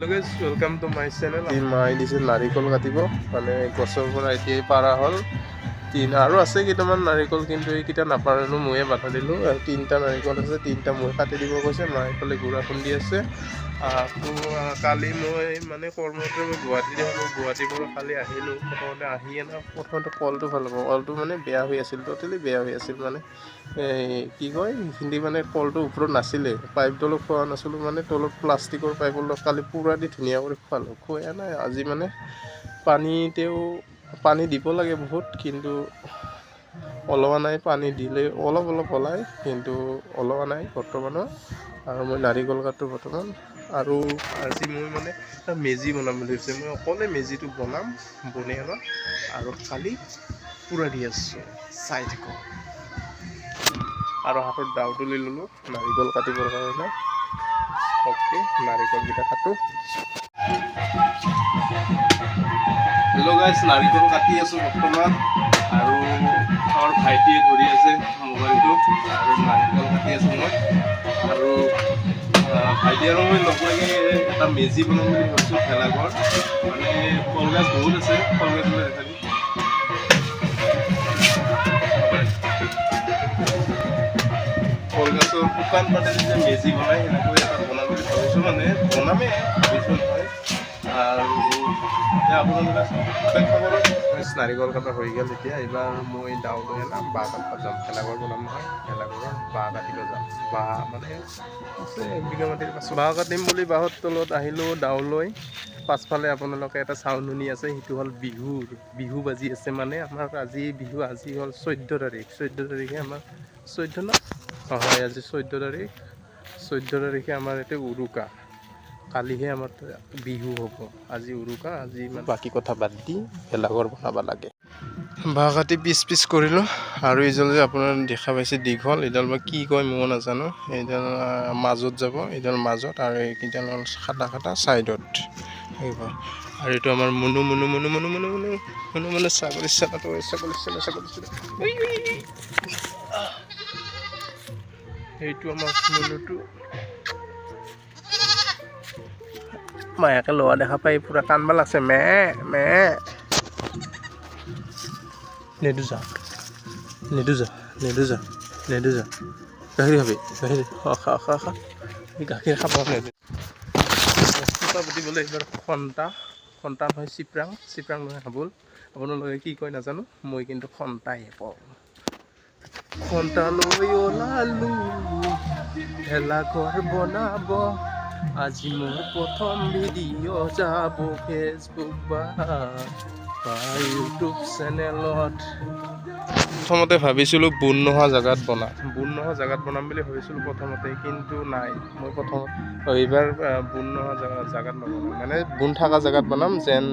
Welcome to my channel মাই দিছে নাৰিকল কাটিব মানে গছৰ পৰা এতিয়াই পাৰা হ'ল। তিন, আৰু আছে কেইটামান নাৰিকল, কিন্তু এইকেইটা নাপাৰিলোঁ ময়ে বাধা দিলোঁ। তিনিটা নাৰিকল আছে, তিনিটা মই কাটি দিব কৈছে মায়ে এইফালে গুড়া খুন্দি আছে। আকৌ কালি মই মানে কৰ্মতে মই গুৱাহাটীত আহিলোঁ গুৱাহাটীৰ কালি আহিলোঁ। প্ৰথমতে আহি এনে প্ৰথমতে কলটো ভালো পাওঁ। কলটো মানে বেয়া হৈ আছিল ট'টেলি বেয়া হৈ আছিল মানে। এই, কি কয় সেইখিনি মানে কলটো ওপৰত নাছিলে পাইপডালো খোৱা নাছিলোঁ মানে তলত প্লাষ্টিকৰ পাইপৰ কালি পূৰা দি ধুনীয়া কৰি খোৱালোঁ। খোৱা নাই, আজি মানে পানীতেও পানী দিব লাগে বহুত, কিন্তু নাই, পানী দিলে অলপ অলপ ওলায়, কিন্তু নাই বৰ্তমানৰ। আৰু মই নাৰিকল কাটো বৰ্তমান। আৰু আজি মই মানে মেজি বনাম বুলি ভাবিছোঁ। মই অকলে মেজিটো বনাম, বনাই অলপ আৰু কালি পূৰা দি আছোঁ। চাই থাকোঁ। আৰু হাতত দাওটো লৈ ল'লোঁ। নাৰিকল কাটিবৰ কাৰণে। অ'কে, নাৰিকলকেইটা কাটোঁ। হেল্ল' গাইছ নাৰিকল কাটি আছোঁ বৰ্তমান। আৰু আমাৰ ভাইটিয়ে ধৰি আছে মোবাইলটো। আৰু নাৰিকল কাটি আছোঁ মই। আৰু ভাইটি আৰু মই লগ লাগি এটা মেজি বনাম বুলি ভাবিছোঁ ভেলাঘৰ। মানে কলগছ বহুত আছে কলগছলৈ দেখা দিম কলগছৰ শুকান পাতেৰে যে মেজি বনাই, সেনেকৈ এটা বনাম বুলি ভাবিছোঁ। মানে বনামেই ভাবিছোঁ। কৰক নাৰিকল কটা হৈ গ'ল এতিয়া। এইবাৰ মই দাও লৈ আনাম বাঁহ কাটিব যাম ভেলাঘৰ বনাম নহয় ভেলাঘৰৰ বাঁহ কাটিব যাম। বাঁহ মানে আছে এবিঘা মাটিৰ পাছত বাঁহ কাটিম বুলি বাঁহৰ তলত আহিলোঁ দাও লৈ পাছফালে আপোনালোকে এটা চাউণ্ড শুনি আছে, সেইটো হ'ল বিহুৰ বিহু বাজি আছে মানে আমাৰ আজি বিহু, আজি হ'ল চৈধ্য তাৰিখ। চৈধ্য তাৰিখে আমাৰ, চৈধ্য ন? হয় আজি চৈধ্য তাৰিখ। চৈধ্য তাৰিখে আমাৰ ইয়াতে উৰুকা। কালিহে আমাৰ বিহু হ'ব। আজি উৰুকা আজি ইমান বাকী কথা বাদ দি ভেলাঘৰ বনাব লাগে। বাঁহ কাটি পিচ পিচ কৰিলোঁ আৰু এইডাল যে আপোনাৰ দেখা পাইছে দীঘল এইডাল বা কি কয় ময়ো নাজানো। এইডাল মাজত যাব এইডাল মাজত আৰু এইকেইডাল হ'ল খাটা খাটা ছাইডত আৰু এইটো আমাৰ মুনু মুনু মুনু মুনু মুনু মুনু মুনু মুনু ছাগলী চালাটো ছাগলী চালা ছাগলী চালা। এইটো আমাৰ মুনুটো। মায়াকে লোৱা দেখা পাই পূৰা কান্দবা লাগছে মে মে। নেদু যা। নেদু যা নেদু যা নেদু যা। গাখীৰ খাবি গাখীৰ। খা খা খা। এই গাখীৰ খাব চোপা পাতিবলৈ এইবাৰ খন্তা খন্তা নহয় চিপৰাং। চিপৰাং নহয় হাবুল। আপোনালোকে কি কয় নাজানো মই কিন্তু খন্তাই কওঁ। খন্তা লৈ ওলালো ভেলাঘৰ বনাব। আজি মোৰ প্ৰথম ভিডিঅ' যাব ফেচবুক বা ইউটিউব চেনেলত প্ৰথমতে ভাবিছিলোঁ বুন নোহোৱা জেগাত বনাম। বুন নোহোৱা জেগাত বনাম বুলি ভাবিছিলোঁ প্ৰথমতে কিন্তু নাই। মই প্ৰথম এইবাৰ বুন নোহোৱা জেগা জেগাত নবনাম। মানে বুন থকা জেগাত বনাম যেন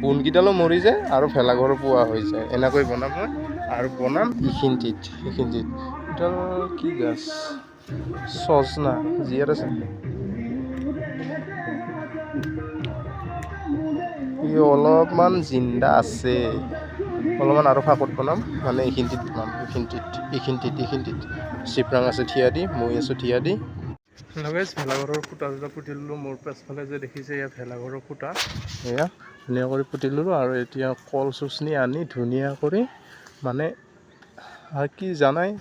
বুনকেইডালো মৰি যায় আৰু ভেলাঘৰো পোৱা হৈ যায়। এনেকৈ বনাম মই। আৰু বনাম এইখিনিত এইখিনিত এডাল কি গাছ? চজনা জীয়াত আছে ই অলপমান জিন্দা আছে। অলপমান আৰু ফাকত বনাম। মানে এইখিনিত বনাম। এইখিনিত এইখিনিত এইখিনিত চিপৰাং আছে থিয়া দি মই আছোঁ থিয়া দি। লগাইছ ভেলাঘৰৰ খুঁটা দুটা পুতি ল'লোঁ। মোৰ পাছফালে যে দেখিছে এয়া ভেলাঘৰৰ খুঁটা। এয়া ধুনীয়া কৰি পুতি ল'লোঁ আৰু এতিয়া কল চুচনি আনি ধুনীয়া কৰি মানে কি জানাই?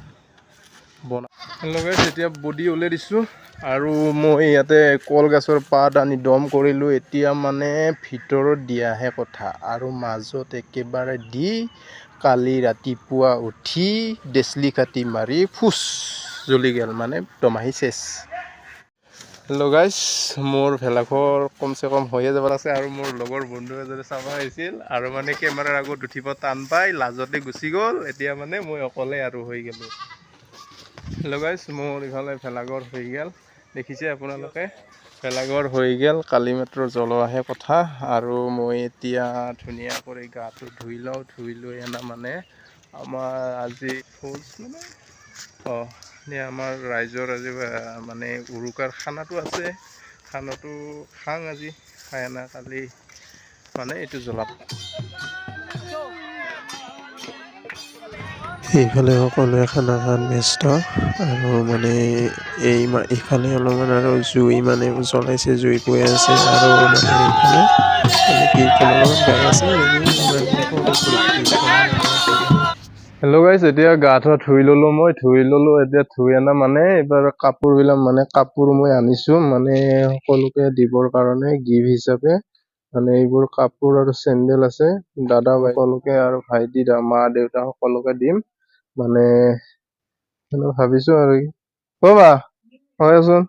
বনা লগাইছ এতিয়া বডি উলিয়াই দিছোঁ। আৰু মই ইয়াতে কলগছৰ পাত আনি দম কৰিলোঁ এতিয়া মানে ভিতৰত দিয়াহে কথা। আৰু মাজত একেবাৰে দি কালি ৰাতিপুৱা উঠি ডেচলি কাটি মাৰি ফুচ জ্বলি গ'ল মানে দমাহি চেচ লগাইছ মোৰ ভেলাঘৰ কমচে কম হৈয়ে যাব আছে আৰু মোৰ লগৰ বন্ধু এজনে চাব আহিছিল। আৰু মানে কেমেৰাৰ আগত উঠিব টান পাই লাজতে গুচি গ'ল। এতিয়া মানে মই অকলে আৰু হৈ গ'লোঁ। লগাইছ মোৰ ইফালে ভেলাঘৰ হৈ গ'ল। দেখিছে আপোনালোকে? ভেলাঘৰ হৈ গ'ল কালি মাত্ৰ জ্বলোৱাহে কথা আৰু মই এতিয়া ধুনীয়া কৰি গাটো ধুই লওঁ ধুই লৈ এনা মানে আমাৰ আজি ভোজ মানে অঁ আমাৰ ৰাইজৰ আজি আহ, মানে উৰুকাৰ খানাটো আছে খানাটো খাং আজি খাই এনা কালি মানে এইটো জ্বলাম এইফালে সকলোৱে খানা খান ব্যস্ত আৰু মানে এই ইফালে অলপমান আৰু জুই মানে জ্বলাইছে জুই গৈ আছে আৰু মানে এইফালে হেল্ল' গাইছ এতিয়া গা ধোৱা ধুই ললো মই ধুই ললো এতিয়া ধুই অনা মানে এইবাৰ কাপোৰবিলাক মানে কাপোৰ মই আনিছো মানে সকলোকে দিবৰ কাৰণে গিফ্ট হিচাপে। মানে এইবোৰ কাপোৰ আৰু চেণ্ডেল আছে দাদা সকলোকে আৰু ভাইটি মা দেউতা সকলোকে দিম। মানে ভাবিছো আৰু কি। অ বা হয়চোন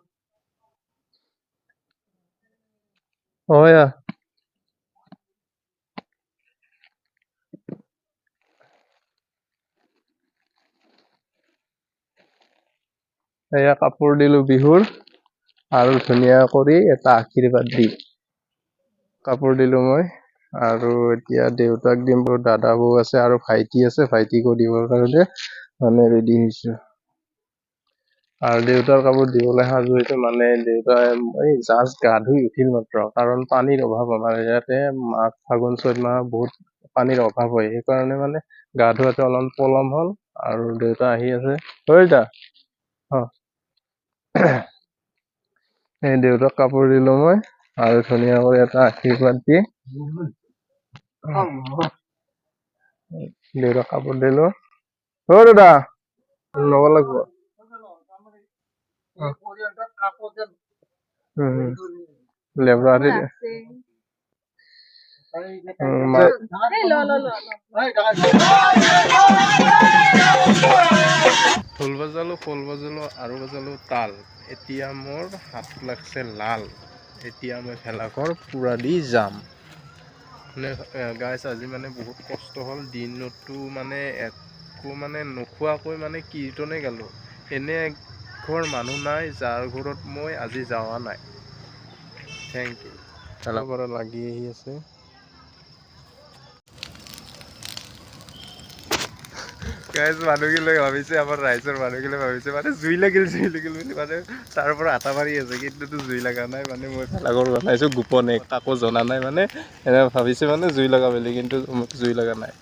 হয় এয়া কাপোৰ দিলো বিহুৰ আৰু ধুনীয়া কৰি এটা আশীৰ্বাদ দি। কাপোৰ দিলো মই। আৰু এতিয়া দেউতাক দিম মোৰ দাদা বৌ আছে আৰু ভাইটি আছে ভাইটিকো দিবৰ কাৰণে মানে ৰেডি হৈছো। আৰু দেউতাৰ কাপোৰ দিবলৈ সাজু হৈছো মানে দেউতাই এই জাষ্ট গা ধুই উঠিল মাত্ৰ কাৰণ পানীৰ অভাৱ আমাৰ ইয়াতে মাঘ ফাগুন চ'ত মাহ বহুত পানীৰ অভাৱ হয় সেইকাৰণে মানে গা ধোৱাতে অলপ পলম হ'ল আৰু দেউতা আহি আছে। দেউতা অ এই দেউতাক কাপোৰ দিলো মই আৰু ধুনীয়া কৰি এটা আশীৰ্বাদ দি কাপোৰ অ দাদা ল'ব লাগিব। দি দে। উম, মা- ঢোল বজালো খোল বজালো আৰু বজালো তাল। এতিয়া মোৰ হাত লাগছে লাল। এতিয়া মই ভেলাঘৰ পুৰা দি যাম। মানে গাইছ আজি মানে বহুত কষ্ট হ'ল। দিনতো মানে একো মানে নোখোৱাকৈ মানে কীৰ্তনে গালোঁ। এনে ঘৰ মানুহ নাই যাৰ ঘৰত মই আজি যোৱা নাই। থেংক ইউ লাগি আহি আছে। গাইজ মানুহগিলে ভাবিছে, আমাৰ ৰাইজৰ মানুহগিলে ভাবিছে মানে জুই লাগিল জুই লাগিল বুলি মানে তাৰ পৰা আটা মাৰি আছে কিন্তুতো জুই লগা নাই মানে মই ভেলাঘৰ বনাইছোঁ গোপনে, কাকো জনা নাই মানে এনে ভাবিছে মানে জুই লগা বুলি, কিন্তু জুই লগা নাই।